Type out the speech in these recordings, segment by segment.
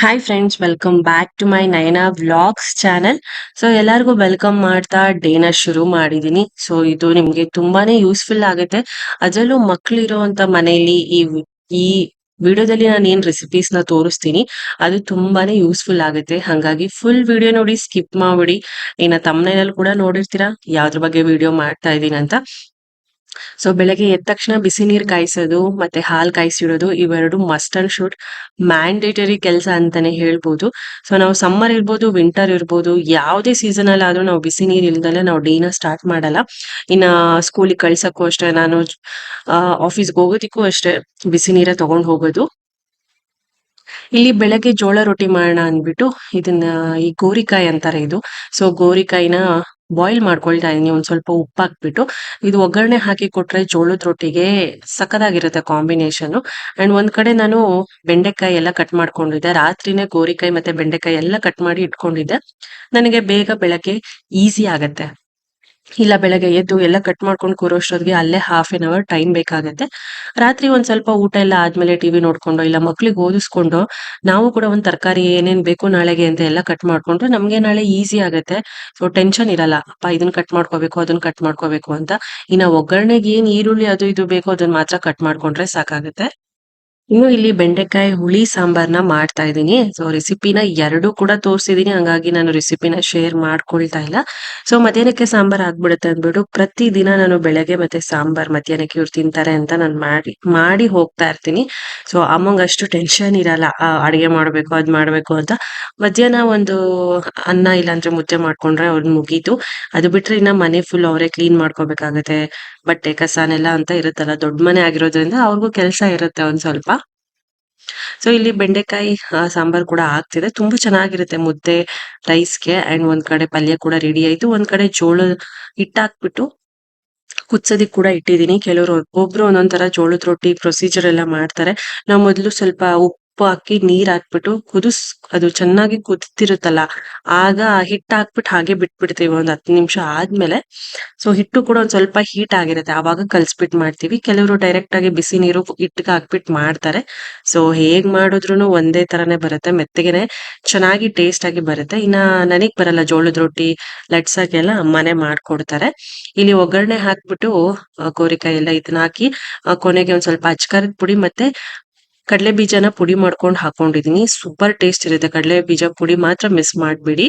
Hi friends welcome back to my Nayana vlogs channel so ಎಲ್ಲರಿಗೂ welcome ಮಾಡ್ತಾ ಡೇನ ಶುರು ಮಾಡಿದೀನಿ. ಸೊ ಇದು ನಿಮ್ಗೆ ತುಂಬಾನೇ ಯೂಸ್ಫುಲ್ ಆಗುತ್ತೆ. ಅದರಲ್ಲೂ ಮಕ್ಳು ಇರುವಂತ ಮನೆಯಲ್ಲಿ ಈ ಈ ವಿಡಿಯೋದಲ್ಲಿ ನಾನು ಏನ್ ರೆಸಿಪೀಸ್ನ ತೋರಿಸ್ತೀನಿ, ಅದು ತುಂಬಾನೇ ಯೂಸ್ಫುಲ್ ಆಗುತ್ತೆ. ಹಾಗಾಗಿ ಫುಲ್ ವಿಡಿಯೋ ನೋಡಿ ಸ್ಕಿಪ್ ಮಾಡ್ಬಿಡಿ. ಇನ್ನ ತಮ್ಮನೇನಲ್ಲಿ ಕೂಡ ನೋಡಿರ್ತೀರಾ? ಯಾವ್ದ್ರ ಬಗ್ಗೆ ವಿಡಿಯೋ ಮಾಡ್ತಾ ಇದೀನಿ ಅಂತ ಸೊ ಬೆಳಗ್ಗೆ ಎದ್ದ ತಕ್ಷಣ ಬಿಸಿ ನೀರ್ ಕಾಯಿಸೋದು, ಮತ್ತೆ ಹಾಲ್ ಕಾಯಿಸಿಡೋದು, ಇವೆರಡು ಮಸ್ಟ್ ಅಂಡ್ ಶುಡ್ ಮ್ಯಾಂಡೇಟರಿ ಕೆಲಸ ಅಂತಾನೆ ಹೇಳ್ಬೋದು. ಸೊ ನಾವು ಸಮ್ಮರ್ ಇರ್ಬೋದು ವಿಂಟರ್ ಇರ್ಬೋದು, ಯಾವುದೇ ಸೀಸನ್ ಅಲ್ಲಿ ಆದ್ರೂ ನಾವು ಬಿಸಿ ನೀರ್ ಇಲ್ದಲೆ ನಾವು ಡೇನ ಸ್ಟಾರ್ಟ್ ಮಾಡಲ್ಲ. ಇನ್ನ ಸ್ಕೂಲಿಗೆ ಕಳ್ಸಕ್ಕೂ ಅಷ್ಟೇ, ನಾನು ಆಫೀಸ್ಗೆ ಹೋಗೋದಿಕ್ಕೂ ಅಷ್ಟೇ ಬಿಸಿ ನೀರ ತಗೊಂಡ್ ಹೋಗೋದು. ಇಲ್ಲಿ ಬೆಳಗ್ಗೆ ಜೋಳ ರೊಟ್ಟಿ ಮಾಡೋಣ ಅಂದ್ಬಿಟ್ಟು ಇದನ್ನ ಈ ಗೋರಿಕಾಯಿ ಅಂತಾರೆ ಇದು. ಸೊ ಗೋರಿಕಾಯಿನ ಬಾಯ್ಲ್ ಮಾಡ್ಕೊಳ್ತಾ ಇದೀನಿ, ಒಂದ್ ಸ್ವಲ್ಪ ಉಪ್ಪು ಹಾಕ್ಬಿಟ್ಟು. ಇದು ಒಗ್ಗರಣೆ ಹಾಕಿ ಕೊಟ್ರೆ ಜೋಳದ ರೊಟ್ಟಿಗೆ ಸಖತ್ತಾಗಿರುತ್ತೆ ಕಾಂಬಿನೇಷನ್ ಅಂಡ್ ಒಂದ್ ಕಡೆ ನಾನು ಬೆಂಡೆಕಾಯಿ ಎಲ್ಲ ಕಟ್ ಮಾಡ್ಕೊಂಡಿದ್ದೆ. ರಾತ್ರಿನೇ ಗೋರಿಕಾಯಿ ಮತ್ತೆ ಬೆಂಡೆಕಾಯಿ ಎಲ್ಲ ಕಟ್ ಮಾಡಿ ಇಟ್ಕೊಂಡಿದ್ದೆ. ನನಗೆ ಬೇಗ ಬೆಳಗ್ಗೆ ಈಸಿ ಆಗತ್ತೆ. ಇಲ್ಲ, ಬೆಳಗ್ಗೆ ಎದ್ದು ಎಲ್ಲ ಕಟ್ ಮಾಡ್ಕೊಂಡು ಕೂರೋಷ್ಟೊತ್ತಿಗೆ ಅಲ್ಲೇ ಹಾಫ್ ಎನ್ ಅವರ್ ಟೈಮ್ ಬೇಕಾಗತ್ತೆ. ರಾತ್ರಿ ಒಂದ್ ಸ್ವಲ್ಪ ಊಟ ಎಲ್ಲ ಆದ್ಮೇಲೆ ಟಿವಿ ನೋಡ್ಕೊಂಡು, ಇಲ್ಲ ಮಕ್ಳಿಗೆ ಓದಿಸ್ಕೊಂಡು, ನಾವು ಕೂಡ ಒಂದ್ ತರಕಾರಿ ಏನೇನ್ ಬೇಕು ನಾಳೆಗೆ ಅಂತ ಎಲ್ಲ ಕಟ್ ಮಾಡ್ಕೊಂಡ್ರೆ ನಮ್ಗೆ ನಾಳೆ ಈಸಿ ಆಗತ್ತೆ. ಸೊ ಟೆನ್ಷನ್ ಇರಲ್ಲ. ಅಪ್ಪ ಇದನ್ನ ಕಟ್ ಮಾಡ್ಕೋಬೇಕು ಅದನ್ನ ಕಟ್ ಮಾಡ್ಕೋಬೇಕು ಅಂತ. ಇನ್ನ ಒಗ್ಗರಣೆಗೆ ಏನ್ ಈರುಳ್ಳಿ ಅದು ಇದು ಬೇಕು ಅದನ್ನ ಮಾತ್ರ ಕಟ್ ಮಾಡ್ಕೊಂಡ್ರೆ ಸಾಕಾಗತ್ತೆ. ಇನ್ನು ಇಲ್ಲಿ ಬೆಂಡೆಕಾಯಿ ಹುಳಿ ಸಾಂಬಾರ್ನ ಮಾಡ್ತಾ ಇದ್ದೀನಿ. ಸೊ ರೆಸಿಪಿನ ಎರಡು ಕೂಡ ತೋರಿಸಿದೀನಿ ಹಂಗಾಗಿ ನಾನು ರೆಸಿಪಿನ ಶೇರ್ ಮಾಡ್ಕೊಳ್ತಾ ಇಲ್ಲ. ಸೊ ಮಧ್ಯಾಹ್ನಕ್ಕೆ ಸಾಂಬಾರ್ ಆಗ್ಬಿಡುತ್ತೆ ಅಂದ್ಬಿಟ್ಟು ಪ್ರತಿ ದಿನ ನಾನು ಬೆಳಗ್ಗೆ ಮತ್ತೆ ಸಾಂಬಾರ್ ಮಧ್ಯಾಹ್ನಕ್ಕೆ ಇವ್ರು ತಿಂತಾರೆ ಅಂತ ನಾನು ಮಾಡಿ ಮಾಡಿ ಹೋಗ್ತಾ ಇರ್ತೀನಿ. ಸೊ ಅಮ್ಮಂಗ್ ಅಷ್ಟು ಟೆನ್ಷನ್ ಇರಲ್ಲ. ಅಡುಗೆ ಮಾಡಬೇಕು, ಅದು ಮಾಡ್ಬೇಕು ಅಂತ. ಮಧ್ಯಾಹ್ನ ಒಂದು ಅನ್ನ ಇಲ್ಲಾಂದ್ರೆ ಮುದ್ದೆ ಮಾಡ್ಕೊಂಡ್ರೆ ಅವ್ರನ್ನ ಮುಗೀತು. ಅದು ಬಿಟ್ರೆ ಇನ್ನ ಮನೆ ಫುಲ್ ಅವರೇ ಕ್ಲೀನ್ ಮಾಡ್ಕೋಬೇಕಾಗತ್ತೆ. ಬಟ್ಟೆ, ಕಸನೆಲ್ಲ ಅಂತ ಇರುತ್ತಲ್ಲ, ದೊಡ್ಡ ಮನೆ ಆಗಿರೋದ್ರಿಂದ ಅವ್ರಿಗೂ ಕೆಲಸ ಇರುತ್ತೆ ಒಂದ್ ಸ್ವಲ್ಪ. ಸೊ ಇಲ್ಲಿ ಬೆಂಡೆಕಾಯಿ ಸಾಂಬಾರ್ ಕೂಡ ಆಗ್ತಿದೆ. ತುಂಬಾ ಚೆನ್ನಾಗಿರುತ್ತೆ ಮುದ್ದೆ, ರೈಸ್ಗೆ. ಅಂಡ್ ಒಂದ್ ಕಡೆ ಪಲ್ಯ ಕೂಡ ರೆಡಿ ಆಯ್ತು. ಒಂದ್ ಕಡೆ ಜೋಳ ಹಿಟ್ಟಾಕ್ಬಿಟ್ಟು ಕುದ್ಸೋದಿಕ್ ಕೂಡ ಇಟ್ಟಿದೀನಿ ಕೆಲವರು ಒಬ್ಬೊಬ್ರು ಒಂದೊಂದ್ ತರ ಜೋಳದ ರೊಟ್ಟಿ ಪ್ರೊಸೀಜರ್ ಎಲ್ಲ ಮಾಡ್ತಾರೆ. ನಾವ್ ಮೊದ್ಲು ಸ್ವಲ್ಪ ಉಪ್ಪು ಹಾಕಿ ನೀರ್ ಹಾಕ್ಬಿಟ್ಟು ಕುದಿಸ್, ಅದು ಚೆನ್ನಾಗಿ ಕುದಿತಿರುತ್ತಲ್ಲ ಆಗ ಹಿಟ್ ಹಾಕ್ಬಿಟ್ಟು ಹಾಗೆ ಬಿಟ್ಬಿಡ್ತೀವಿ ಒಂದ್ ಹತ್ತು ನಿಮಿಷ ಆದ್ಮೇಲೆ. ಸೊ ಹಿಟ್ಟು ಕೂಡ ಒಂದ್ ಸ್ವಲ್ಪ ಹೀಟ್ ಆಗಿರುತ್ತೆ, ಆವಾಗ ಕಲ್ಸ್ಬಿಟ್ ಮಾಡ್ತೀವಿ. ಕೆಲವರು ಡೈರೆಕ್ಟ್ ಆಗಿ ಬಿಸಿ ನೀರು ಹಿಟ್ಟಿಗೆ ಹಾಕ್ಬಿಟ್ಟು ಮಾಡ್ತಾರೆ. ಸೊ ಹೇಗ್ ಮಾಡಿದ್ರು ಒಂದೇ ತರಾನೇ ಬರುತ್ತೆ, ಮೆತ್ತಗೆನೆ ಚೆನ್ನಾಗಿ ಟೇಸ್ಟ್ ಆಗಿ ಬರುತ್ತೆ. ಇನ್ನ ನನಗ್ ಬರಲ್ಲ, ಜೋಳದ ರೊಟ್ಟಿ ಲಟ್ಸಕ್ಕೆಲ್ಲ ಅಮ್ಮನೆ ಮಾಡ್ಕೊಡ್ತಾರೆ. ಇಲ್ಲಿ ಒಗ್ಗರಣೆ ಹಾಕ್ಬಿಟ್ಟು ಕೋರಿಕಾಯಿ ಎಲ್ಲ ಇದನ್ನ ಹಾಕಿ ಕೊನೆಗೆ ಒಂದ್ ಸ್ವಲ್ಪ ಅಚ್ಕಾರದ ಪುಡಿ ಮತ್ತೆ ಕಡಲೆ ಬೀಜನ ಪುಡಿ ಮಾಡ್ಕೊಂಡು ಹಾಕೊಂಡಿದೀನಿ. ಸೂಪರ್ ಟೇಸ್ಟ್ ಇರುತ್ತೆ. ಕಡಲೆ ಬೀಜ ಪುಡಿ ಮಾತ್ರ ಮಿಸ್ ಮಾಡ್ಬೇಡಿ.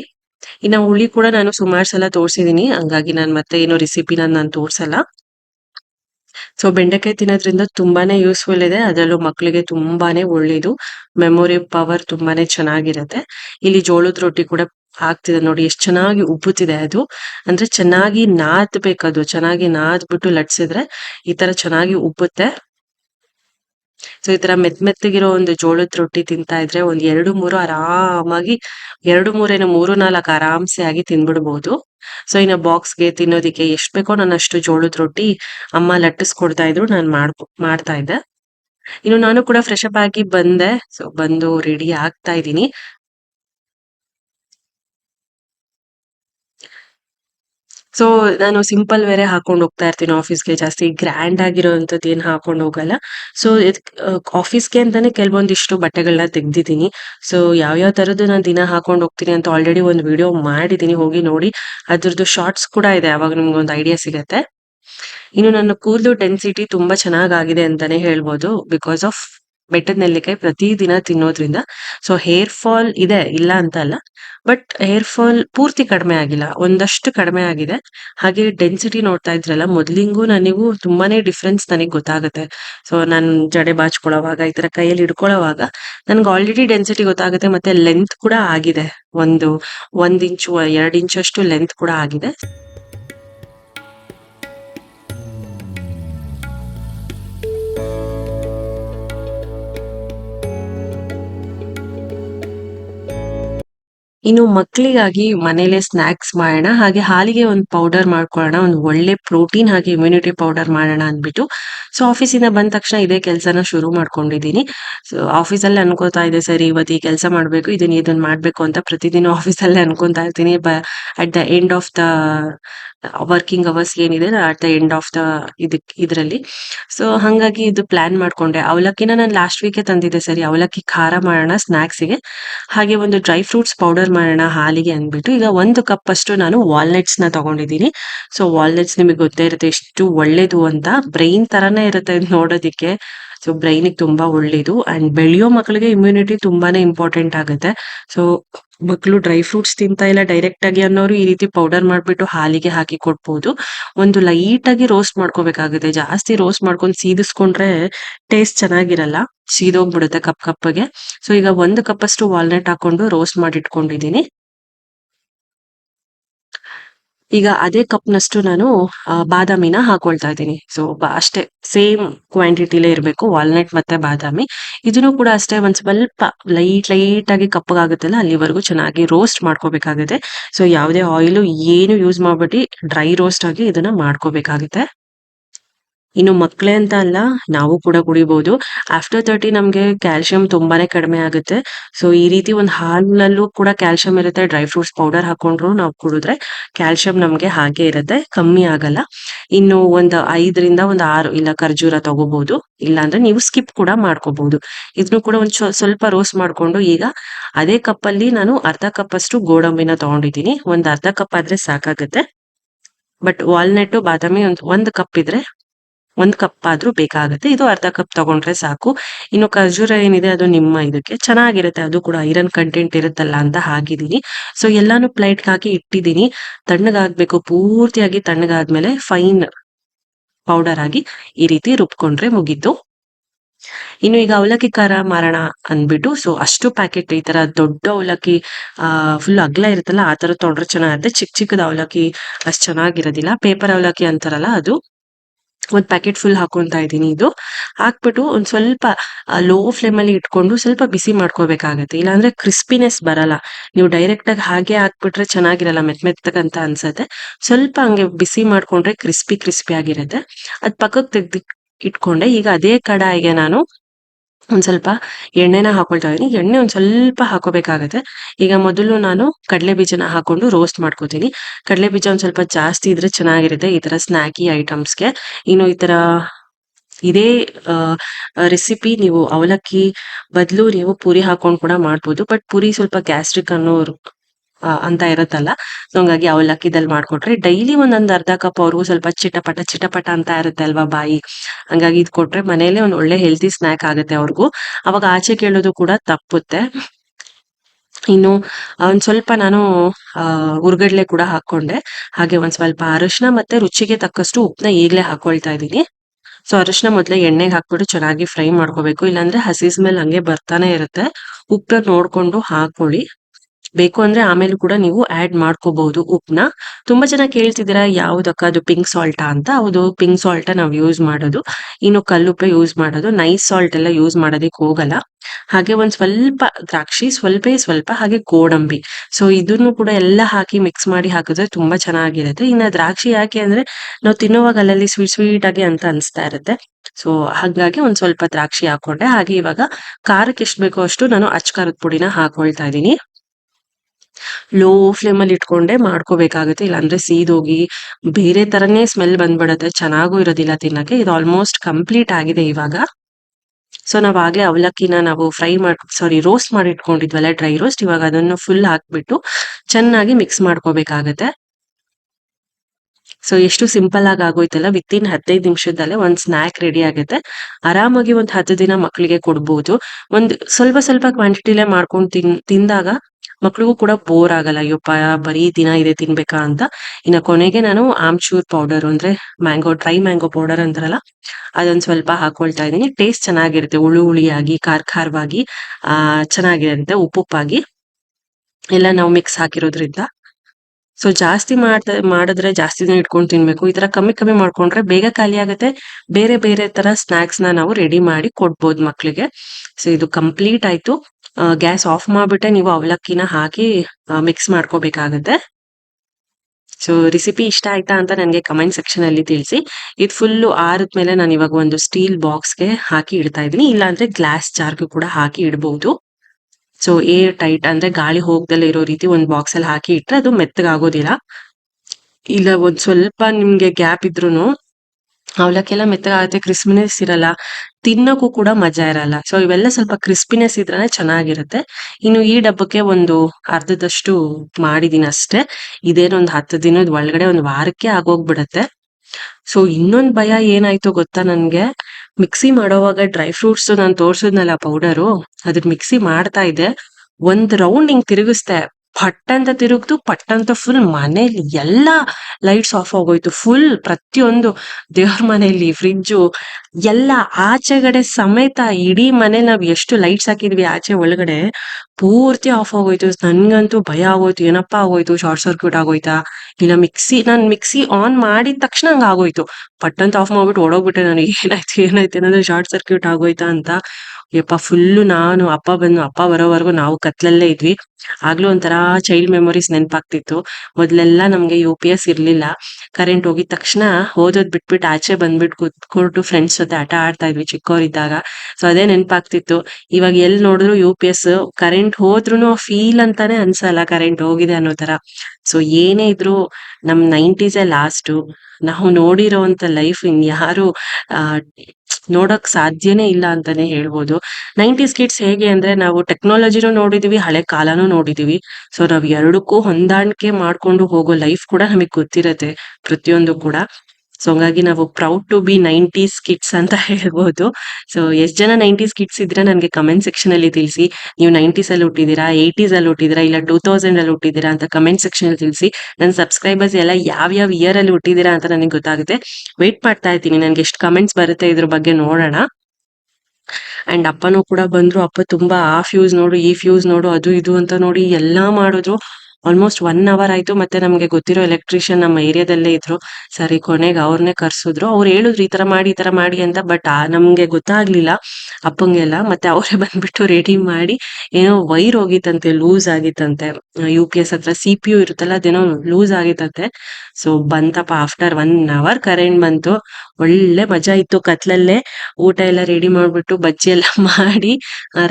ಇನ್ನ ಹುಳಿ ಕೂಡ ನಾನು ಸುಮಾರು ಸಲ ತೋರ್ಸಿದೀನಿ. ಹಂಗಾಗಿ ನಾನು ಮತ್ತೆ ಏನೋ ರೆಸಿಪಿನ ನಾನು ತೋರ್ಸಲ್ಲ. ಸೊ ಬೆಂಡೆಕಾಯಿ ತಿನ್ನೋದ್ರಿಂದ ತುಂಬಾನೇ ಯೂಸ್ಫುಲ್ ಇದೆ. ಅದರಲ್ಲೂ ಮಕ್ಕಳಿಗೆ ತುಂಬಾನೇ ಒಳ್ಳೇದು. ಮೆಮೊರಿ ಪವರ್ ತುಂಬಾನೇ ಚೆನ್ನಾಗಿರುತ್ತೆ. ಇಲ್ಲಿ ಜೋಳದ ರೊಟ್ಟಿ ಕೂಡ ಹಾಕ್ತಿದೆ ನೋಡಿ. ಎಷ್ಟು ಚೆನ್ನಾಗಿ ಉಬ್ಬುತ್ತಿದೆ ಅದು. ಅಂದ್ರೆ ಚೆನ್ನಾಗಿ ನಾದ್ಬೇಕದು ಚೆನ್ನಾಗಿ ನಾದ್ಬಿಟ್ಟು ಲಟ್ಸಿದ್ರೆ ಈ ತರ ಚೆನ್ನಾಗಿ ಉಬ್ಬುತ್ತೆ. ಸೊ ಈ ತರ ಮೆತ್ ಮೆತ್ತಗಿರೋ ಒಂದು ಜೋಳದ ರೊಟ್ಟಿ ತಿಂತಾ ಇದ್ರೆ ಒಂದ್ ಎರಡು ಮೂರು ಆರಾಮಾಗಿ, ಎರಡು ಮೂರೇನು ಮೂರು ನಾಲ್ಕು ಆರಾಮ್ಸೆ ಆಗಿ ತಿನ್ಬಿಡ್ಬಹುದು ಸೊ ಇನ್ನ ಬಾಕ್ಸ್ಗೆ ತಿನ್ನೋದಿಕ್ಕೆ ಎಷ್ಟ್ ಬೇಕೋ ನಾನು ಅಷ್ಟು ಜೋಳದ ರೊಟ್ಟಿ ಅಮ್ಮ ಲಟ್ಟಿಸ್ಕೊಡ್ತಾ ಇದ್ರು, ನಾನು ಮಾಡ್ ಮಾಡ್ತಾ ಇದ್ದೆ. ಇನ್ನು ನಾನು ಕೂಡ ಫ್ರೆಶ್ ಅಪ್ ಆಗಿ ಬಂದೆ. ಸೊ ಬಂದು ರೆಡಿ ಆಗ್ತಾ ಇದ್ದೀನಿ. ಸೊ ನಾನು ಸಿಂಪಲ್ ವೇರೆ ಹಾಕೊಂಡು ಹೋಗ್ತಾ ಇರ್ತೀನಿ ಆಫೀಸ್ಗೆ ಜಾಸ್ತಿ ಗ್ರ್ಯಾಂಡ್ ಆಗಿರೋಂಥದ್ದು ಏನ್ ಹಾಕೊಂಡು ಹೋಗಲ್ಲ. ಸೊ ಆಫೀಸ್ಗೆ ಅಂತಾನೆ ಕೆಲವೊಂದಿಷ್ಟು ಬಟ್ಟೆಗಳನ್ನ ತೆಗ್ದಿದ್ದೀನಿ. ಸೊ ಯಾವ್ಯಾವ ತರದ್ದು ನಾನು ದಿನ ಹಾಕೊಂಡು ಹೋಗ್ತೀನಿ ಅಂತ ಆಲ್ರೆಡಿ ಒಂದು ವಿಡಿಯೋ ಮಾಡಿದೀನಿ ಹೋಗಿ ನೋಡಿ. ಅದ್ರದ್ದು ಶಾರ್ಟ್ಸ್ ಕೂಡ ಇದೆ. ಅವಾಗ ನಿಮ್ಗೆ ಒಂದು ಐಡಿಯಾ ಸಿಗತ್ತೆ. ಇನ್ನು ನನ್ನ ಕೂದಲು ಡೆನ್ಸಿಟಿ ತುಂಬಾ ಚೆನ್ನಾಗಾಗಿದೆ ಅಂತಾನೆ ಹೇಳ್ಬೋದು. ಬಿಕಾಸ್ ಆಫ್ ಬೆಟ್ಟದ ನೆಲ್ಲಿಕಾಯಿ ಪ್ರತಿ ದಿನ ತಿನ್ನೋದ್ರಿಂದ ಸೊ ಹೇರ್ ಫಾಲ್ ಇದೆ, ಇಲ್ಲ ಅಂತ ಅಲ್ಲ ಬಟ್ ಹೇರ್ ಫಾಲ್ ಪೂರ್ತಿ ಕಡಿಮೆ ಆಗಿಲ್ಲ, ಒಂದಷ್ಟು ಕಡಿಮೆ ಆಗಿದೆ. ಹಾಗೆ ಡೆನ್ಸಿಟಿ ನೋಡ್ತಾ ಇದ್ರಲ್ಲ ಮೊದ್ಲಿಂಗು ನನಗೂ ತುಂಬಾನೇ ಡಿಫ್ರೆನ್ಸ್ ನನಗೆ ಗೊತ್ತಾಗುತ್ತೆ. ಸೊ ನಾನು ಜಡೆ ಬಾಚ್ಕೊಳ್ಳೋವಾಗ, ಈ ತರ ಕೈಯಲ್ಲಿ ಹಿಡ್ಕೊಳ್ಳೋವಾಗ, ನನ್ಗೆ ಆಲ್ರೆಡಿ ಡೆನ್ಸಿಟಿ ಗೊತ್ತಾಗುತ್ತೆ, ಮತ್ತೆ ಲೆಂತ್ ಕೂಡ ಆಗಿದೆ. ಒಂದು, ಒಂದ್ ಇಂಚು, ಎರಡ್ ಇಂಚಷ್ಟು ಲೆಂತ್ ಕೂಡ ಆಗಿದೆ. ಇನ್ನು ಮಕ್ಕಳಿಗಾಗಿ ಮನೇಲೆ ಸ್ನಾಕ್ಸ್ ಮಾಡೋಣ, ಹಾಗೆ ಹಾಲಿಗೆ ಒಂದು ಪೌಡರ್ ಮಾಡ್ಕೊಳ್ಳೋಣ, ಒಂದು ಒಳ್ಳೆ ಪ್ರೋಟೀನ್ ಹಾಗೆ ಇಮ್ಯುನಿಟಿ ಪೌಡರ್ ಮಾಡೋಣ ಅಂದ್ಬಿಟ್ಟು ಸೊ ಆಫೀಸಿಂದ ಬಂದ ತಕ್ಷಣ ಇದೇ ಕೆಲಸನ ಶುರು ಮಾಡ್ಕೊಂಡಿದ್ದೀನಿ. ಸೊ ಆಫೀಸಲ್ಲಿ ಅನ್ಕೋತಾ ಇದೆ ಸರಿ, ಇವತ್ತು ಈ ಕೆಲಸ ಮಾಡಬೇಕು ಇದನ್ನ ಇದನ್ನ ಮಾಡಬೇಕು ಅಂತ ಪ್ರತಿದಿನ ಆಫೀಸಲ್ಲೇ ಅನ್ಕೊಂತಾ ಇರ್ತೀನಿ, but at the end of the working hours ಏನಿದೆ at the end of the ಇದಕ್, ಇದರಲ್ಲಿ. ಸೊ ಹಂಗಾಗಿ ಇದು ಪ್ಲಾನ್ ಮಾಡ್ಕೊಂಡೆ. ಅವಲಕ್ಕಿನ ನಾನು ಲಾಸ್ಟ್ ವೀಕೆ ತಂದಿದ್ದೆ, ಸರಿ, ಅವಲಕ್ಕಿ ಖಾರ ಮಾಡೋಣ ಸ್ನಾಕ್ಸಿಗೆ ಹಾಗೆ ಒಂದು ಡ್ರೈ ಫ್ರೂಟ್ಸ್ ಪೌಡರ್ ಮಾಡೋಣ ಹಾಲಿಗೆ ಅಂದ್ಬಿಟ್ಟು ಈಗ ಒಂದು ಕಪ್ ಅಷ್ಟು ನಾನು ವಾಲ್ನಟ್ಸ್ನ ತಗೊಂಡಿದ್ದೀನಿ. ಸೊ ವಾಲ್ನಟ್ಸ್ ನಿಮಗೆ ಗೊತ್ತೇ ಇರುತ್ತೆ ಎಷ್ಟು ಒಳ್ಳೇದು ಅಂತ. ಬ್ರೈನ್ ತರಾನೇ ಇರುತ್ತೆ ನೋಡೋದಿಕ್ಕೆ. ಸೊ ಬ್ರೈನ್ ತುಂಬಾ ಒಳ್ಳೇದು ಅಂಡ್ ಬೆಳೆಯೋ ಮಕ್ಕಳಿಗೆ ಇಮ್ಯುನಿಟಿ ತುಂಬಾನೇ ಇಂಪಾರ್ಟೆಂಟ್ ಆಗುತ್ತೆ. ಸೊ ಮಕ್ಕಳು ಡ್ರೈ ಫ್ರೂಟ್ಸ್ ತಿಂತಾ ಇಲ್ಲ ಡೈರೆಕ್ಟ್ ಆಗಿ ಅನ್ನೋರು ಈ ರೀತಿ ಪೌಡರ್ ಮಾಡ್ಬಿಟ್ಟು ಹಾಲಿಗೆ ಹಾಕಿ ಕೊಡ್ಬೋದು. ಒಂದು ಲೈಟ್ ಆಗಿ ರೋಸ್ಟ್ ಮಾಡ್ಕೋಬೇಕಾಗುತ್ತೆ. ಜಾಸ್ತಿ ರೋಸ್ಟ್ ಮಾಡ್ಕೊಂಡು ಸೀದಿಸ್ಕೊಂಡ್ರೆ ಟೇಸ್ಟ್ ಚೆನ್ನಾಗಿರಲ್ಲ, ಸೀದೋಗ್ಬಿಡುತ್ತೆ ಕಪ್ ಕಪ್ಗೆ ಸೊ ಈಗ ಒಂದು ಕಪ್ ಅಷ್ಟು ವಾಲ್ನಟ್ ಹಾಕೊಂಡು ರೋಸ್ಟ್ ಮಾಡಿ ಇಟ್ಕೊಂಡಿದ್ದೀನಿ ಈಗ ಅದೇ ಕಪ್ನಷ್ಟು ನಾನು ಆ, ಬಾದಾಮಿನ ಹಾಕೊಳ್ತಾ ಇದ್ದೀನಿ. ಸೊ ಅಷ್ಟೇ ಸೇಮ್ ಕ್ವಾಂಟಿಟಿಲೇ ಇರಬೇಕು ವಾಲ್ನಟ್ ಮತ್ತೆ ಬಾದಾಮಿ. ಇದನ್ನು ಕೂಡ ಅಷ್ಟೇ ಒಂದ್ ಸ್ವಲ್ಪ ಲೈಟ್ ಲೈಟ್ ಆಗಿ ಕಪ್ಪಗಾಗುತ್ತಲ್ಲ ಅಲ್ಲಿವರೆಗೂ ಚೆನ್ನಾಗಿ ರೋಸ್ಟ್ ಮಾಡ್ಕೋಬೇಕಾಗುತ್ತೆ. ಸೊ ಯಾವುದೇ ಆಯಿಲ್ ಏನು ಯೂಸ್ ಮಾಡ್ಬಿಟ್ಟು ಡ್ರೈ ರೋಸ್ಟ್ ಆಗಿ ಇದನ್ನ ಮಾಡ್ಕೋಬೇಕಾಗುತ್ತೆ. ಇನ್ನು ಮಕ್ಕಳೇ ಅಂತ ಅಲ್ಲ, ನಾವು ಕೂಡ ಕುಡಿಬಹುದು ಆಫ್ಟರ್ ತರ್ಟಿ ನಮ್ಗೆ ಕ್ಯಾಲ್ಸಿಯಂ ತುಂಬಾನೇ ಕಡಿಮೆ ಆಗುತ್ತೆ. ಸೊ ಈ ರೀತಿ ಒಂದು ಹಾಲಿನಲ್ಲೂ ಕೂಡ ಕ್ಯಾಲ್ಸಿಯಂ ಇರುತ್ತೆ. ಡ್ರೈ ಫ್ರೂಟ್ಸ್ ಪೌಡರ್ ಹಾಕೊಂಡ್ರು ನಾವು ಕುಡಿದ್ರೆ ಕ್ಯಾಲ್ಸಿಯಂ ನಮ್ಗೆ ಹಾಗೆ ಇರುತ್ತೆ. ಕಮ್ಮಿ ಆಗಲ್ಲ. ಇನ್ನು ಒಂದು ಐದರಿಂದ ಒಂದು ಆರು ಇಲ್ಲ ಖರ್ಜೂರ ತಗೋಬಹುದು ಇಲ್ಲಾಂದ್ರೆ ನೀವು ಸ್ಕಿಪ್ ಕೂಡ ಮಾಡ್ಕೋಬಹುದು ಇದನ್ನು ಕೂಡ ಒಂದ್ ಸ್ವಲ್ಪ ರೋಸ್ಟ್ ಮಾಡ್ಕೊಂಡು ಈಗ ಅದೇ ಕಪ್ ಅಲ್ಲಿ ನಾನು ಅರ್ಧ ಕಪ್ ಅಷ್ಟು ಗೋಡಂಬಿನ ತಗೊಂಡಿದ್ದೀನಿ. ಒಂದ್ ಅರ್ಧ ಕಪ್ ಆದ್ರೆ ಸಾಕಾಗುತ್ತೆ. ಬಟ್ ವಾಲ್ನಟ್ ಬಾದಾಮಿ ಒಂದ್ ಒಂದ್ ಕಪ್ ಇದ್ರೆ ಒಂದ್ ಕಪ್ ಆದ್ರೂ ಬೇಕಾಗುತ್ತೆ. ಇದು ಅರ್ಧ ಕಪ್ ತಗೊಂಡ್ರೆ ಸಾಕು. ಇನ್ನು ಖರ್ಜೂರ ಏನಿದೆ, ಅದು ನಿಮ್ಮ ಇದಕ್ಕೆ ಚೆನ್ನಾಗಿರುತ್ತೆ. ಅದು ಕೂಡ ಐರನ್ ಕಂಟೆಂಟ್ ಇರುತ್ತಲ್ಲ ಅಂತ ಹಾಕಿದೀನಿ ಸೊ ಎಲ್ಲಾನು ಪ್ಲೇಟ್ ಹಾಕಿ ಇಟ್ಟಿದ್ದೀನಿ. ತಣ್ಣಗಾಗ್ಬೇಕು, ಪೂರ್ತಿಯಾಗಿ ತಣ್ಣಗಾದ್ಮೇಲೆ ಫೈನ್ ಪೌಡರ್ ಆಗಿ ಈ ರೀತಿ ರುಬ್ಕೊಂಡ್ರೆ ಮುಗೀತು. ಇನ್ನು ಈಗ ಅವಲಕ್ಕಿ ಖಾರ ಮಾರೋಣ ಅಂದ್ಬಿಟ್ಟು ಸೊ ಅಷ್ಟು ಪ್ಯಾಕೆಟ್ ಈ ತರ ದೊಡ್ಡ ಅವಲಕ್ಕಿ, ಆ ಫುಲ್ ಅಗ್ಲ ಇರುತ್ತಲ್ಲ, ಆ ತರ ತೊಗೊಂಡ್ರೆ ಚೆನ್ನಾಗಿರುತ್ತೆ. ಚಿಕ್ಕ ಚಿಕ್ಕದ ಅವಲಕ್ಕಿ ಅಷ್ಟು ಚೆನ್ನಾಗಿರೋದಿಲ್ಲ. ಪೇಪರ್ ಅವಲಕ್ಕಿ ಅಂತಾರಲ್ಲ ಅದು. ಒಂದ್ ಪ್ಯಾಕೆಟ್ ಫುಲ್ ಹಾಕೊಂತ ಇದೀನಿ ಇದು. ಹಾಕ್ಬಿಟ್ಟು ಒಂದ್ ಸ್ವಲ್ಪ ಲೋ ಫ್ಲೇಮ್ ಅಲ್ಲಿ ಇಟ್ಕೊಂಡು ಸ್ವಲ್ಪ ಬಿಸಿ ಮಾಡ್ಕೋಬೇಕಾಗತ್ತೆ. ಇಲ್ಲಾಂದ್ರೆ ಕ್ರಿಸ್ಪಿನೆಸ್ ಬರಲ್ಲ. ನೀವು ಡೈರೆಕ್ಟ್ ಆಗಿ ಹಾಗೆ ಹಾಕ್ಬಿಟ್ರೆ ಚೆನ್ನಾಗಿರಲ್ಲ, ಮೆತ್ ಮೆತ್ತಗಂತ ಅನ್ಸತ್ತೆ. ಸ್ವಲ್ಪ ಹಂಗೆ ಬಿಸಿ ಮಾಡ್ಕೊಂಡ್ರೆ ಕ್ರಿಸ್ಪಿ ಕ್ರಿಸ್ಪಿ ಆಗಿರುತ್ತೆ. ಅದ್ ಪಕ್ಕಕ್ಕೆ ತೆಗ್ದು ಇಟ್ಕೊಂಡೆ. ಈಗ ಅದೇ ಕಡಾಯಿಗೆ ನಾನು ಒಂದ್ ಸ್ವಲ್ಪ ಎಣ್ಣೆನ ಹಾಕೊಳ್ತಾ ಇದೀನಿ. ಎಣ್ಣೆ ಒಂದ್ ಸ್ವಲ್ಪ ಹಾಕೋಬೇಕಾಗತ್ತೆ. ಈಗ ಮೊದಲು ನಾನು ಕಡಲೆ ಬೀಜನ ಹಾಕೊಂಡು ರೋಸ್ಟ್ ಮಾಡ್ಕೋತೀನಿ. ಕಡಲೆ ಬೀಜ ಒಂದ್ ಸ್ವಲ್ಪ ಜಾಸ್ತಿ ಇದ್ರೆ ಚೆನ್ನಾಗಿರುತ್ತೆ. ಈ ತರ ಸ್ನಾಕಿ ಐಟಮ್ಸ್ಗೆ ಇನ್ನು ಈ ತರ ಇದೇ ರೆಸಿಪಿ ನೀವು ಅವಲಕ್ಕಿ ಬದಲು ನೀವು ಪೂರಿ ಹಾಕೊಂಡು ಕೂಡ ಮಾಡ್ಬೋದು. ಬಟ್ ಪೂರಿ ಸ್ವಲ್ಪ ಗ್ಯಾಸ್ಟ್ರಿಕ್ ಅನ್ನೋರು ಅಂತ ಇರುತ್ತಲ್ಲ. ಸೊ ಹಂಗಾಗಿ ಅವಲಕ್ಕಿದಲ್ಲಿ ಮಾಡ್ಕೊಟ್ರೆ ಡೈಲಿ ಒಂದೊಂದ್ ಅರ್ಧ ಕಪ್ ಅವ್ರಿಗೂ ಸ್ವಲ್ಪ ಚಿಟಪಟ ಚಿಟಪಟ ಅಂತ ಇರುತ್ತೆ ಅಲ್ವಾ ಬಾಯಿ. ಹಂಗಾಗಿ ಇದ್ ಕೊಟ್ರೆ ಮನೇಲೆ ಒಂದ್ ಒಳ್ಳೆ ಹೆಲ್ತಿ ಸ್ನಾಕ್ ಆಗುತ್ತೆ ಅವ್ರಿಗೂ. ಅವಾಗ ಆಚೆ ಕೇಳೋದು ಕೂಡ ತಪ್ಪುತ್ತೆ. ಇನ್ನು ಒಂದ್ ಸ್ವಲ್ಪ ನಾನು, ಆ, ಉರ್ಗಡ್ಲೆ ಕೂಡ ಹಾಕೊಂಡೆ ಹಾಗೆ ಒಂದ್ ಸ್ವಲ್ಪ ಅರಶಿನ ಮತ್ತೆ ರುಚಿಗೆ ತಕ್ಕಷ್ಟು ಉಪ್ಪನ್ನ ಈಗ್ಲೇ ಹಾಕೊಳ್ತಾ ಇದೀನಿ ಸೊ ಅರಶಿನ ಮೊದಲೇ ಎಣ್ಣೆಗೆ ಹಾಕ್ಬಿಟ್ಟು ಚೆನ್ನಾಗಿ ಫ್ರೈ ಮಾಡ್ಕೋಬೇಕು. ಇಲ್ಲಾಂದ್ರೆ ಹಸಿ ಸ್ಮೆಲ್ ಹಂಗೆ ಬರ್ತಾನೆ ಇರುತ್ತೆ. ಉಪ್ಪನ್ನ ನೋಡ್ಕೊಂಡು ಹಾಕೊಳ್ಳಿ ಬೇಕು ಅಂದ್ರೆ ಆಮೇಲೆ ಕೂಡ ನೀವು ಆಡ್ ಮಾಡ್ಕೋಬಹುದು ಉಪ್ನ. ತುಂಬಾ ಜನ ಕೇಳ್ತಿದ್ದೀರಾ, ಯಾವ್ದಕ್ಕ ಅದು ಪಿಂಕ್ ಸಾಲ್ಟ ಅಂತ? ಹೌದು ಪಿಂಕ್ ಸಾಲ್ಟ್ ನಾವು ಯೂಸ್ ಮಾಡೋದು. ಇನ್ನು ಕಲ್ಲುಪ್ಪ ಯೂಸ್ ಮಾಡೋದು. ನೈಸ್ ಸಾಲ್ಟ್ ಎಲ್ಲ ಯೂಸ್ ಮಾಡೋದಕ್ಕೆ ಹೋಗಲ್ಲ. ಹಾಗೆ ಒಂದ್ ಸ್ವಲ್ಪ ದ್ರಾಕ್ಷಿ, ಸ್ವಲ್ಪ ಸ್ವಲ್ಪ ಹಾಗೆ ಗೋಡಂಬಿ. ಸೊ ಇದನ್ನು ಕೂಡ ಎಲ್ಲ ಹಾಕಿ ಮಿಕ್ಸ್ ಮಾಡಿ ಹಾಕಿದ್ರೆ ತುಂಬಾ ಚೆನ್ನಾಗಿರುತ್ತೆ. ಇನ್ನ ದ್ರಾಕ್ಷಿ ಯಾಕೆ ಅಂದ್ರೆ ನಾವು ತಿನ್ನುವಾಗ ಅಲ್ಲಲ್ಲಿ ಸ್ವೀಟ್ ಸ್ವೀಟ್ ಆಗಿ ಅಂತ ಅನ್ಸ್ತಾ ಇರುತ್ತೆ. ಸೊ ಹಾಗಾಗಿ ಒಂದ್ ಸ್ವಲ್ಪ ದ್ರಾಕ್ಷಿ ಹಾಕೊಂಡೆ. ಹಾಗೆ ಇವಾಗ ಖಾರಕ್ಕೆ ಎಷ್ಟು ಬೇಕೋ ಅಷ್ಟು ನಾನು ಅಚ್ ಖಾರದ ಪುಡಿನ ಹಾಕೊಳ್ತಾ ಇದ್ದೀನಿ. ಲೋ ಫ್ಲೇಮ್ ಅಲ್ಲಿ ಇಟ್ಕೊಂಡೆ ಮಾಡ್ಕೋಬೇಕಾಗುತ್ತೆ. ಇಲ್ಲಾಂದ್ರೆ ಸೀದೋಗಿ ಬೇರೆ ತರನೇ ಸ್ಮೆಲ್ ಬಂದ್ಬಿಡತ್ತೆ. ಚೆನ್ನಾಗೂ ಇರೋದಿಲ್ಲ ತಿನ್ನಕ್ಕೆ. ಇದು ಆಲ್ಮೋಸ್ಟ್ ಕಂಪ್ಲೀಟ್ ಆಗಿದೆ ಇವಾಗ. ಸೊ ನಾವ್ ಆಗ್ಲೇ ಅವಲಕ್ಕಿನ ನಾವು ಫ್ರೈ ಮಾಡ್ ಸಾರಿ ರೋಸ್ಟ್ ಮಾಡಿ ಇಟ್ಕೊಂಡಿದ್ವಲ್ಲ ಡ್ರೈ ರೋಸ್ಟ್ ಇವಾಗ ಅದನ್ನು ಫುಲ್ ಹಾಕ್ಬಿಟ್ಟು ಚೆನ್ನಾಗಿ ಮಿಕ್ಸ್ ಮಾಡ್ಕೋಬೇಕಾಗತ್ತೆ. ಸೊ ಎಷ್ಟು ಸಿಂಪಲ್ ಆಗಿ ಆಗೋಯ್ತಲ್ಲ ವಿತ್ ಇನ್ ಹದಿನೈದು ನಿಮಿಷದಲ್ಲೇ ಒಂದ್ ಸ್ನಾಕ್ ರೆಡಿ ಆಗುತ್ತೆ. ಆರಾಮಾಗಿ ಒಂದ್ ಹತ್ತು ದಿನ ಮಕ್ಕಳಿಗೆ ಕೊಡ್ಬೋದು. ಒಂದ್ ಸ್ವಲ್ಪ ಸ್ವಲ್ಪ ಕ್ವಾಂಟಿಟಿಲೇ ಮಾಡ್ಕೊಂಡು ತಿನ್, ತಿಂದಾಗ ಮಕ್ಳಿಗೂ ಕೂಡ ಬೋರ್ ಆಗಲ್ಲ ಅಯ್ಯಪ್ಪ ಬರೀ ದಿನ ಇದೆ ತಿನ್ಬೇಕಾ ಅಂತ. ಇನ್ನ ಕೊನೆಗೆ ನಾನು ಆಮ್ಚೂರ್ ಪೌಡರ್ ಅಂದ್ರೆ ಮ್ಯಾಂಗೋ ಡ್ರೈ ಮ್ಯಾಂಗೋ ಪೌಡರ್ ಅಂತಾರಲ್ಲ, ಅದೊಂದ್ ಸ್ವಲ್ಪ ಹಾಕೊಳ್ತಾ ಇದೀನಿ ಟೇಸ್ಟ್ ಚೆನ್ನಾಗಿರುತ್ತೆ, ಹುಳಿ ಹುಳಿಯಾಗಿ, ಖಾರ ಖಾರವಾಗಿ, ಆ, ಚೆನ್ನಾಗಿರುತ್ತೆ, ಉಪ್ಪುಪ್ಪಾಗಿ. ಎಲ್ಲ ನಾವು ಮಿಕ್ಸ್ ಹಾಕಿರೋದ್ರಿಂದ. ಸೊ ಜಾಸ್ತಿ ಮಾಡ್ತಾ, ಮಾಡಿದ್ರೆ ಜಾಸ್ತಿ ದಿನ ಇಟ್ಕೊಂಡು ತಿನ್ಬೇಕು. ಈ ತರ ಕಮ್ಮಿ ಕಮ್ಮಿ ಮಾಡ್ಕೊಂಡ್ರೆ ಬೇಗ ಖಾಲಿ ಆಗುತ್ತೆ. ಬೇರೆ ಬೇರೆ ತರ ಸ್ನಾಕ್ಸ್ನ ನಾವು ರೆಡಿ ಮಾಡಿ ಕೊಡ್ಬೋದು ಮಕ್ಳಿಗೆ. ಸೊ ಇದು ಕಂಪ್ಲೀಟ್ ಆಯ್ತು. ಗ್ಯಾಸ್ ಆಫ್ ಮಾಡ್ಬಿಟ್ಟೆ ನೀವು ಅವಲಕ್ಕಿನ ಹಾಕಿ ಮಿಕ್ಸ್ ಮಾಡ್ಕೋಬೇಕಾಗತ್ತೆ. ಸೊ ರೆಸಿಪಿ ಇಷ್ಟ ಆಯ್ತಾ ಅಂತ ನನಗೆ ಕಮೆಂಟ್ ಸೆಕ್ಷನ್ ಅಲ್ಲಿ ತಿಳಿಸಿ. ಇದು ಫುಲ್ಲು ಆರಿದ್ಮೇಲೆ ನಾನು ಇವಾಗ ಒಂದು ಸ್ಟೀಲ್ ಬಾಕ್ಸ್ಗೆ ಹಾಕಿ ಇಡ್ತಾ ಇದ್ದೀನಿ. ಇಲ್ಲಾಂದ್ರೆ ಗ್ಲಾಸ್ ಜಾರ್ಗೂ ಕೂಡ ಹಾಕಿ ಇಡಬಹುದು ಸೊ ಏರ್ ಟೈಟ್ ಅಂದ್ರೆ ಗಾಳಿ ಹೋಗ್ದಲ್ಲೇ ಇರೋ ರೀತಿ ಒಂದು ಬಾಕ್ಸ್ ಅಲ್ಲಿ ಹಾಕಿ ಇಟ್ರೆ ಅದು ಮೆತ್ತಗಾಗೋದಿಲ್ಲ. ಇಲ್ಲ, ಒಂದ್ ಸ್ವಲ್ಪ ನಿಮ್ಗೆ ಗ್ಯಾಪ್ ಇದ್ರೂನು ಅವಲಕ್ಕೆಲ್ಲ ಮೆತ್ತಗಾಗುತ್ತೆ ಕ್ರಿಸ್ಪಿನೆಸ್ ಇರಲ್ಲ ತಿನ್ನೋಕ್ಕೂ ಕೂಡ ಮಜಾ ಇರಲ್ಲ. ಸೊ ಇವೆಲ್ಲ ಸ್ವಲ್ಪ ಕ್ರಿಸ್ಪಿನೆಸ್ ಇದ್ರೆ ಚೆನ್ನಾಗಿರುತ್ತೆ. ಇನ್ನು ಈ ಡಬ್ಬಕ್ಕೆ ಒಂದು ಅರ್ಧದಷ್ಟು ಮಾಡಿದೀನಿ ಅಷ್ಟೇ. ಇದೇನೊಂದು ಹತ್ತು ದಿನದ ಒಳಗಡೆ ಒಂದು ವಾರಕ್ಕೆ ಆಗೋಗ್ಬಿಡತ್ತೆ. ಸೊ ಇನ್ನೊಂದ್ ಭಯ ಏನಾಯ್ತು ಗೊತ್ತಾ ನನ್ಗೆ? ಮಿಕ್ಸಿ ಮಾಡೋವಾಗ ಡ್ರೈ ಫ್ರೂಟ್ಸ್ ನಾನು ತೋರ್ಸಿದ್ನಲ್ಲ ಪೌಡರು, ಅದ್ರ ಮಿಕ್ಸಿ ಮಾಡ್ತಾ ಇದ್ದೆ. ಒಂದ್ ರೌಂಡ್ ಹಿಂಗ್ ತಿರುಗಿಸ್ದೆ. ಪಟ್ ಅಂತ ತಿರುಗ್ತು ಪಟ್ ಅಂತ ಫುಲ್ ಮನೇಲಿ ಎಲ್ಲಾ ಲೈಟ್ಸ್ ಆಫ್ ಆಗೋಯ್ತು. ಫುಲ್ ಪ್ರತಿಯೊಂದು ದೇವ್ರ ಮನೆಯಲ್ಲಿ ಫ್ರಿಜ್ಜು ಎಲ್ಲ ಆಚೆಗಡೆ ಸಮೇತ ಇಡೀ ಮನೆ ನಾವ್ ಎಷ್ಟು ಲೈಟ್ಸ್ ಹಾಕಿದ್ವಿ ಆಚೆ ಒಳಗಡೆ, ಪೂರ್ತಿ ಆಫ್ ಆಗೋಯ್ತು. ನನ್ಗಂತೂ ಭಯ ಆಗೋಯ್ತು. ಏನಪ್ಪಾ ಆಗೋಯ್ತು? ಶಾರ್ಟ್ ಸರ್ಕ್ಯೂಟ್ ಆಗೋಯ್ತಾ? ಇಲ್ಲ ಮಿಕ್ಸಿ ನಾನ್ ಮಿಕ್ಸಿ ಆನ್ ಮಾಡಿದ ತಕ್ಷಣ ಹಂಗ ಆಗೋಯ್ತು. ಪಟ್ ಅಂತ ಆಫ್ ಮಾಡ್ಬಿಟ್ಟು ಓಡೋಗ್ಬಿಟ್ಟೆ ನಾನು. ಏನಾಯ್ತು ಏನಾಯ್ತು? ಏನಂದ್ರೆ ಶಾರ್ಟ್ ಸರ್ಕ್ಯೂಟ್ ಆಗೋಯ್ತಾ ಅಂತ ಯಪ್ಪ ಫುಲ್ಲು ನಾನು ಅಪ್ಪ ಬಂದು, ಅಪ್ಪ ಬರೋವರೆಗೂ ನಾವು ಕತ್ಲಲ್ಲೇ ಇದ್ವಿ. ಆಗ್ಲೂ ಒಂಥರ ಚೈಲ್ಡ್ ಮೆಮೊರೀಸ್ ನೆನಪಾಗ್ತಿತ್ತು. ಮೊದ್ಲೆಲ್ಲಾ ನಮ್ಗೆ ಯು ಪಿ ಎಸ್ ಇರ್ಲಿಲ್ಲ. ಕರೆಂಟ್ ಹೋಗಿದ ತಕ್ಷಣ ಓದೋದ್ ಬಿಟ್ಬಿಟ್ಟು ಆಚೆ ಬಂದ್ಬಿಟ್ಟು ಕೂತ್ಕೊಂಡು ಫ್ರೆಂಡ್ಸ್ ಜೊತೆ ಆಟ ಆಡ್ತಾ ಇದ್ವಿ ಚಿಕ್ಕವರಿದ್ದಾಗ ಸೊ ಅದೇ ನೆನಪಾಗ್ತಿತ್ತು. ಇವಾಗ ಎಲ್ ನೋಡಿದ್ರು ಯು ಪಿ ಎಸ್ ಕರೆಂಟ್ ಹೋದ್ರೂ ಫೀಲ್ ಅಂತಾನೆ ಅನ್ಸಲ್ಲ ಕರೆಂಟ್ ಹೋಗಿದೆ ಅನ್ನೋ ತರ ಸೊ ಏನೇ ಇದ್ರು ನಮ್ ನೈಂಟೀಸೇ ಲಾಸ್ಟ್ ನಾವು ನೋಡಿರೋ ಅಂತ ಲೈಫ್ ಇನ್ಯಾರು, ಆ ನೋಡಕ್ ಸಾಧ್ಯನೇ ಇಲ್ಲ ಅಂತಾನೆ ಹೇಳ್ಬೋದು. ನೈಂಟೀಸ್ ಕಿಡ್ಸ್ ಹೇಗೆ ಅಂದ್ರೆ ನಾವು ಟೆಕ್ನಾಲಜಿನೂ ನೋಡಿದೀವಿ, ಹಳೆ ಕಾಲನೂ ನೋಡಿದೀವಿ. ಸೊ ನಾವ್ ಎರಡಕ್ಕೂ ಹೊಂದಾಣಿಕೆ ಮಾಡ್ಕೊಂಡು ಹೋಗೋ ಲೈಫ್ ಕೂಡ ನಮಗ್ ಗೊತ್ತಿರತ್ತೆ, ಪ್ರತಿಯೊಂದು ಕೂಡ. ಸೊ ಹಂಗಾಗಿ ನಾವು proud to be nineties kids ಅಂತ ಹೇಳ್ಬೋದು. ಸೊ ಎಷ್ಟ್ ಜನ ನೈಂಟೀಸ್ ಕಿಡ್ಸ್ ಇದ್ರೆ ನನಗೆ ಕಮೆಂಟ್ ಸೆಕ್ಷನ್ ಅಲ್ಲಿ ತಿಳಿಸಿ. ನೀವು ನೈಂಟೀಸ್ ಅಲ್ಲಿ ಹುಟ್ಟಿದೀರಾ ಏಯ್ಟೀಸ್ ಅಲ್ಲಿ ಹುಟ್ಟಿದಿರಾ, ಇಲ್ಲ ಟೂ ತೌಸಂಡ್ ಅಲ್ಲಿ ಹುಟ್ಟಿದೀರಾ ಅಂತ ಕಮೆಂಟ್ ಸೆಕ್ಷನ್ ಅಲ್ಲಿ ತಿಳಿಸಿ. ನನ್ನ ಸಬ್ಸ್ಕ್ರೈಬರ್ಸ್ ಎಲ್ಲ ಯಾವ ಯಾವ ಇಯರ್ ಅಲ್ಲಿ ಹುಟ್ಟಿದೀರಾ ಅಂತ ನನಗೆ ಗೊತ್ತಾಗುತ್ತೆ. ವೇಟ್ ಮಾಡ್ತಾ ಇದ್ದೀನಿ. ನನ್ಗೆ ಎಷ್ಟು ಕಮೆಂಟ್ಸ್ ಬರುತ್ತೆ ಇದ್ರ ಬಗ್ಗೆ ನೋಡೋಣ. ಅಂಡ್ ಅಪ್ಪನೂ ಕೂಡ ಬಂದ್ರು. ಅಪ್ಪ ತುಂಬಾ ಆ ಫ್ಯೂಸ್ ನೋಡು, ಈ ಫ್ಯೂಸ್ ನೋಡು, ಅದು ಇದು ಅಂತ ನೋಡಿ ಎಲ್ಲಾ ಮಾಡಿದ್ರು. ಆಲ್ಮೋಸ್ಟ್ ಒನ್ ಅವರ್ ಆಯ್ತು, ಮತ್ತೆ ನಮ್ಗೆ ಗೊತ್ತಿರೋ ಎಲೆಕ್ಟ್ರಿಷಿಯನ್ ನಮ್ಮ ಏರಿಯಾದಲ್ಲೇ ಇದ್ರು. ಸರಿ, ಕೊನೆಗೆ ಅವ್ರನ್ನೇ ಕರ್ಸಿದ್ರು. ಅವ್ರು ಹೇಳಿದ್ರು, ಈ ತರ ಮಾಡಿ, ಈ ತರ ಮಾಡಿ ಅಂತ ಬಟ್ ನಮ್ಗೆ ಗೊತ್ತಾಗ್ಲಿಲ್ಲ. ಅಪ್ಪಂಗೆಲ್ಲ, ಮತ್ತೆ ಅವರೇ ಬಂದ್ಬಿಟ್ಟು ರೆಡಿ ಮಾಡಿ, ಏನೋ ವೈರ್ ಹೋಗಿತ್ತಂತೆ ಲೂಸ್ ಆಗಿತ್ತಂತೆ. ಯು ಪಿ ಎಸ್ ಹತ್ರ ಸಿ ಪಿ ಯು ಇರುತ್ತಲ್ಲ, ಅದೇನೋ ಲೂಸ್ ಆಗಿತ್ತಂತೆ. ಸೊ ಬಂತಪ್ಪ ಆಫ್ಟರ್ ಒನ್ ಅವರ್ ಕರೆಂಟ್ ಬಂತು. ಒಳ್ಳೆ ಮಜಾ ಇತ್ತು ಕತ್ಲಲ್ಲೇ. ಊಟ ಎಲ್ಲ ರೆಡಿ ಮಾಡ್ಬಿಟ್ಟು, ಬಜ್ಜಿ ಎಲ್ಲ ಮಾಡಿ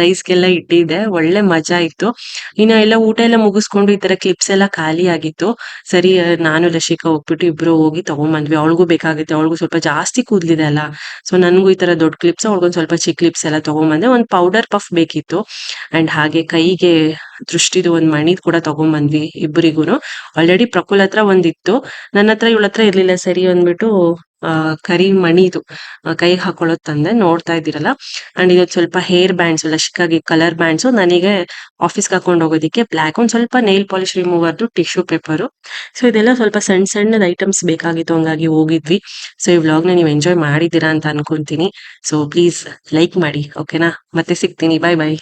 ರೈಸ್ಗೆಲ್ಲ ಇಟ್ಟಿದ್ದೆ. ಒಳ್ಳೆ ಮಜಾ ಇತ್ತು. ಇನ್ನ ಎಲ್ಲ ಊಟ ಎಲ್ಲ ಮುಗಿಸ್ಕೊಂಡು ಈ ತರ ಕ್ಲಿಪ್ಸ್ ಎಲ್ಲ ಖಾಲಿ ಆಗಿತ್ತು. ಸರಿ ನಾನು ಲಶಿಕಾ ಹೋಗ್ಬಿಟ್ಟು ಇಬ್ರು ಹೋಗಿ ತಗೊಂಬಂದ್ವಿ. ಅವಳಿಗೂ ಬೇಕಾಗಿತ್ತು. ಅವಳಿಗೂ ಸ್ವಲ್ಪ ಜಾಸ್ತಿ ಕೂದ್ಲಿದೆ ಅಲ್ಲ. ಸೊ ನನ್ಗೂ ಈ ತರ ದೊಡ್ಡ ಕ್ಲಿಪ್ಸ್ ಅವಳಿಗೊಂದ್ ಸ್ವಲ್ಪ ಚಿಕ್ಕ ಕ್ಲಿಪ್ಸ್ ಎಲ್ಲ ತಗೊಂಬಂದೆ. ಒಂದ್ ಪೌಡರ್ ಪಫ್ ಬೇಕಿತ್ತು. ಅಂಡ್ ಹಾಗೆ ಕೈಗೆ ದೃಷ್ಟಿದು ಒಂದ್ ಮಣಿ ಕೂಡ ತಗೊಂಬಂದ್ವಿ ಇಬ್ಬರಿಗೂನು ಆಲ್ರೆಡಿ ಪ್ರಕುಲ್ ಹತ್ರ ಒಂದಿತ್ತು. ನನ್ನ ಹತ್ರ ಇವಳ ಇರ್ಲಿಲ್ಲ. ಸರಿ ಅಂದ್ಬಿಟ್ಟು ಕರಿ ಮಣಿದು ಕೈಗೆ ಹಾಕೊಳ್ಳೋದ್ ತಂದೆ ನೋಡ್ತಾ ಇದ್ದೀರಲ್ಲ? ಅಂಡ್ ಇದೊಂದ್ ಸ್ವಲ್ಪ ಹೇರ್ ಬ್ಯಾಂಡ್ಸ್ ಲಶ್ಕಾಗಿ ಕಲರ್ ಬ್ಯಾಂಡ್ಸ್ ನನಗೆ ಆಫೀಸ್ಗೆ ಹಾಕೊಂಡು ಹೋಗೋದಿಕ್ಕೆ ಬ್ಲಾಕ್ ಒಂದ್ ಸ್ವಲ್ಪ ನೈಲ್ ಪಾಲಿಶ್ ರಿಮೂವರ್ದು ಟಿಶ್ಯೂ ಪೇಪರ್ ಸೊ ಇದೆಲ್ಲ ಸ್ವಲ್ಪ ಸಣ್ಣ ಸಣ್ಣದ ಐಟಮ್ಸ್ ಬೇಕಾಗಿತ್ತು, ಹಂಗಾಗಿ ಹೋಗಿದ್ವಿ. ಸೊ ಈ ವ್ಲಾಗ್ನ ನೀವು ಎಂಜಾಯ್ ಮಾಡಿದ್ದೀರಾ ಅಂತ ಅನ್ಕೊಂತೀನಿ. ಸೊ ಪ್ಲೀಸ್ ಲೈಕ್ ಮಾಡಿ ಓಕೆನಾ ಮತ್ತೆ ಸಿಗ್ತೀನಿ. ಬಾಯ್ ಬಾಯ್